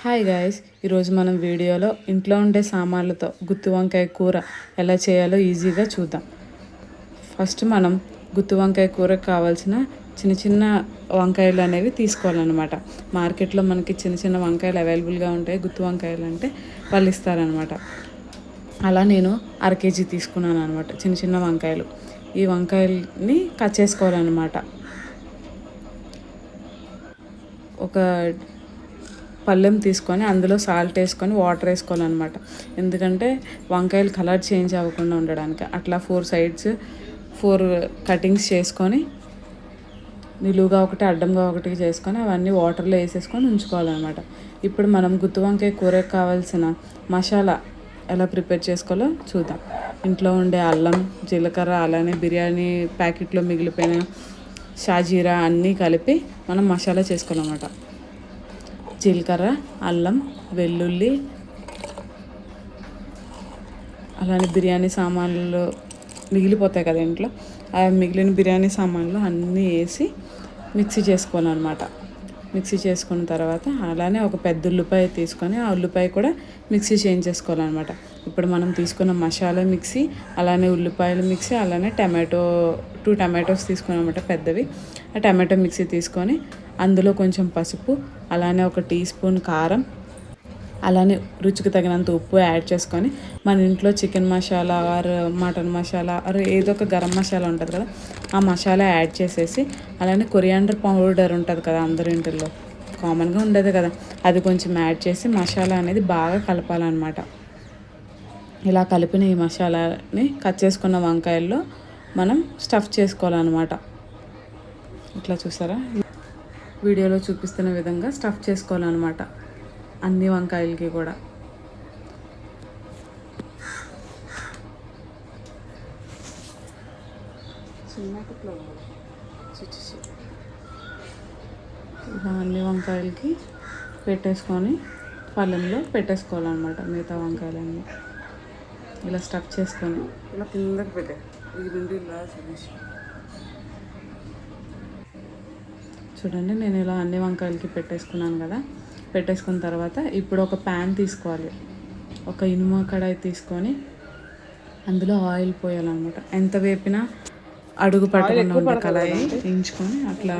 Hi guys ఈరోజు మనం వీడియోలో ఇంట్లో ఉండే సామాన్లతో గుత్తి వంకాయ కూర ఎలా చేయాలో ఈజీగా చూద్దాం. ఫస్ట్ మనం గుత్తి వంకాయ కూరకు కావాల్సిన చిన్న చిన్న వంకాయలు అనేవి తీసుకోవాలన్నమాట. మార్కెట్లో మనకి చిన్న చిన్న వంకాయలు అవైలబుల్గా ఉంటాయి గుత్తి వంకాయలు అంటే వాళ్ళు ఇస్తారనమాట అలా నేను అర కేజీ తీసుకున్నాను అనమాట చిన్న చిన్న వంకాయలు. ఈ వంకాయల్ని కట్ చేసుకోవాలన్నమాట. ఒక పళ్ళెం తీసుకొని అందులో సాల్ట్ వేసుకొని వాటర్ వేసుకోవాలన్నమాట. ఎందుకంటే వంకాయలు కలర్ చేంజ్ అవ్వకుండా ఉండడానికి. అట్లా ఫోర్ సైడ్స్ ఫోర్ కటింగ్స్ చేసుకొని నిలువుగా ఒకటి అడ్డంగా ఒకటి చేసుకొని అవన్నీ వాటర్లో వేసేసుకొని ఉంచుకోవాలన్నమాట. ఇప్పుడు మనం గుత్తి వంకాయ కూరకు కావాల్సిన మసాలా ఎలా ప్రిపేర్ చేసుకోవాలో చూద్దాం. ఇంట్లో ఉండే అల్లం జీలకర్ర అలానే బిర్యానీ ప్యాకెట్లో మిగిలిపోయిన షాజీరా అన్నీ కలిపి మనం మసాలా చేసుకోవాలన్నమాట. జీలకర్ర అల్లం వెల్లుల్లి అలానే బిర్యానీ సామాన్లు మిగిలిపోతాయి కదా ఇంట్లో. ఆ మిగిలిన బిర్యానీ సామాన్లు అన్నీ వేసి మిక్సీ చేసుకోవాలన్నమాట. మిక్సీ చేసుకున్న తర్వాత అలానే ఒక పెద్ద ఉల్లిపాయ తీసుకొని ఆ ఉల్లిపాయ కూడా మిక్సీ చేంజ్ చేసుకోవాలన్నమాట ఇప్పుడు మనం తీసుకున్న మసాలా మిక్సీ అలానే ఉల్లిపాయలు మిక్సీ అలానే టమాటో టూ టమాటోస్ తీసుకున్నామంట పెద్దవి. ఆ టమాటో మిక్సీ తీసుకొని అందులో కొంచెం పసుపు అలానే ఒక టీ స్పూన్ కారం అలానే రుచికి తగినంత ఉప్పు యాడ్ చేసుకొని మన ఇంట్లో chicken masala or mutton masala or ఏదో ఒక గరం మసాలా ఉంటుంది కదా ఆ మసాలా యాడ్ చేసేసి అలానే కొరియాండర్ పౌడర్ ఉంటుంది కదా అందరి ఇంటిలో కామన్గా ఉండేది కదా అది కొంచెం యాడ్ చేసి మసాలా అనేది బాగా కలపాలన్నమాట. ఇలా కలిపిన ఈ మసాలాని కట్ చేసుకున్న వంకాయల్లో మనం స్టఫ్ చేసుకోవాలన్నమాట. ఇట్లా చూసారా? వీడియోలో చూపిస్తున్న విధంగా స్టఫ్ చేసుకోవాలన్నమాట. అన్ని వంకాయలకి కూడా. ఇలా అన్ని వంకాయలకి పెట్టేసుకొని పళ్ళెంలో పెట్టేసుకోవాలన్నమాట మిగతా వంకాయలన్నీ. ఇలా స్టఫ్ చేసుకొని. ఇలా కిందకి పెట్టే. ఇది నుండి ఇలా చూపించి చూడండి నేను ఇలా అన్ని వంకాయలకి పెట్టేసుకున్నాను కదా. పెట్టేసుకున్న తర్వాత ఇప్పుడు ఒక ప్యాన్ తీసుకోవాలి. ఒక ఇనుము కడాయి తీసుకొని అందులో ఆయిల్ పోయాలన్నమాట. ఎంత వేపినా అడుగు పట్టకుండా ఉండే కళాయి వేయించుకొని అట్లా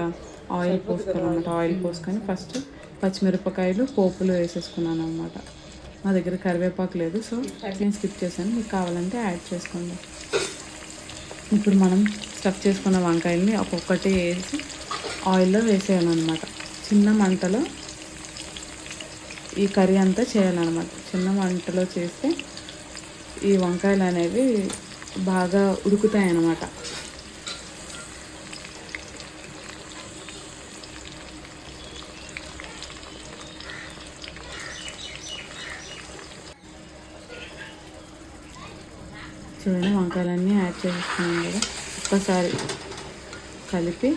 ఆయిల్ పోసుకోవాలన్నమాట. ఆయిల్. పోసుకొని ఫస్ట్ పచ్చిమిరపకాయలు పోపులు వేసేసుకున్నాను అనమాట మా దగ్గర కరివేపాకు లేదు సో నేను స్కిప్ చేశాను. మీకు కావాలంటే యాడ్ చేసుకోండి. ఇప్పుడు మనం స్టఫ్ చేసుకున్న వంకాయల్ని ఒక్కొక్కటి వేసి ఆయిల్లో వేసేయాలన్నమాట. చిన్న మంటలో ఈ కర్రీ అంతా చేయాలన్నమాట. చిన్న మంటలో చేస్తే ఈ వంకాయలు అనేవి బాగా ఉడుకుతాయి అన్నమాట చూడండి వంకాయలన్నీ యాడ్ చేసేసుకున్నాం కదా. ఒక్కసారి కలిపి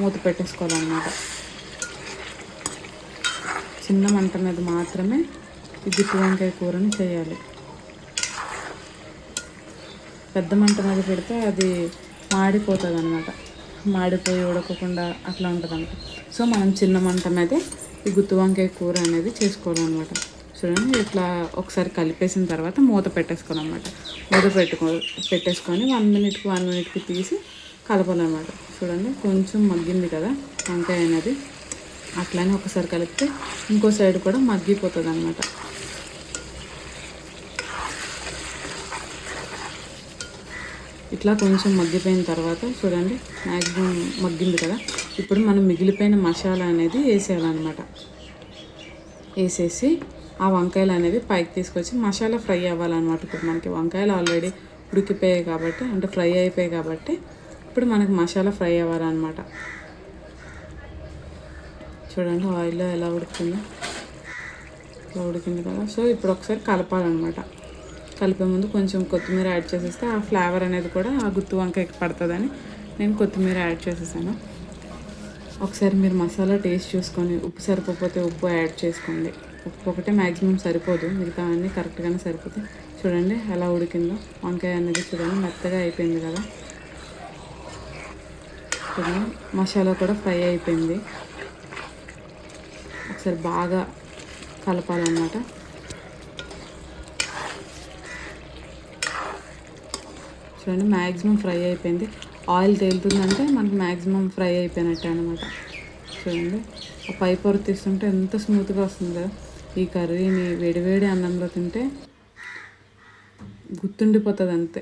మూత పెట్టేసుకోవాలన్నమాట. చిన్న మంట మీద మాత్రమే ఈ గుత్తి వంకాయ కూరని చేయాలి. పెద్ద మంట మీద పెడితే అది మాడిపోతుంది అనమాట మాడిపోయి ఉడకకుండా అట్లా ఉంటుంది అనమాట సో మనం చిన్న మంట మీదే ఈ గుత్తి వంకాయ కూర అనేది చేసుకోవాలన్నమాట. చూడండి ఇట్లా ఒకసారి కలిపేసిన తర్వాత మూత పెట్టేసుకోవాలన్నమాట మూత పెట్టుకో పెట్టేసుకొని వన్ మినిట్కి వన్ మినిట్కి తీసి కలపాలన్నమాట. చూడండి కొంచెం మగ్గింది కదా వంకాయ అనేది. అట్లానే ఒకసారి కలిపితే ఇంకో సైడ్ కూడా మగ్గిపోతుంది అనమాట ఇట్లా కొంచెం మగ్గిపోయిన తర్వాత చూడండి మ్యాక్సిమం మగ్గింది కదా. ఇప్పుడు మనం మిగిలిపోయిన మసాలా అనేది వేసేయాలన్నమాట. వేసేసి ఆ వంకాయలు అనేవి పైకి తీసుకొచ్చి మసాలా ఫ్రై అవ్వాలన్నమాట. ఇప్పుడు మనకి వంకాయలు ఆల్రెడీ ఉడికిపోయాయి కాబట్టి అంటే ఫ్రై అయిపోయాయి కాబట్టి ఇప్పుడు మనకి మసాలా ఫ్రై అవ్వాలన్నమాట. చూడండి ఆయిల్లో ఎలా ఉడుకుతుందో ఇలా ఉడికింది కదా. సో ఇప్పుడు ఒకసారి కలపాలన్నమాట. కలిపే ముందు కొంచెం కొత్తిమీర యాడ్ చేసేస్తే ఆ ఫ్లేవర్ అనేది కూడా ఆ గుత్తి వంకాయకి పడుతుందని నేను కొత్తిమీర యాడ్ చేసేసాను. ఒకసారి మీరు మసాలా టేస్ట్ చూసుకొని ఉప్పు సరిపోతే ఉప్పు యాడ్ చేసుకోండి. ఒకటే మ్యాక్సిమం సరిపోదు. మిగతా అన్నీ కరెక్ట్గానే సరిపోతాయి. చూడండి ఎలా ఉడికిందో. వంకాయ అనేది చూడండి మెత్తగా అయిపోయింది కదా. చూడండి మసాలా కూడా ఫ్రై అయిపోయింది. ఒకసారి బాగా కలపాలన్నమాట. చూడండి మ్యాక్సిమం ఫ్రై అయిపోయింది. ఆయిల్ తేలుతుందంటే మనకు మ్యాక్సిమం ఫ్రై అయిపోయినట్టే అనమాట చూడండి ఆ పై పొర తీస్తుంటే ఎంత స్మూత్గా వస్తుంది కదా. ఈ కర్రీని వేడివేడి అన్నంలో తింటే గుర్తుండిపోతుంది అంతే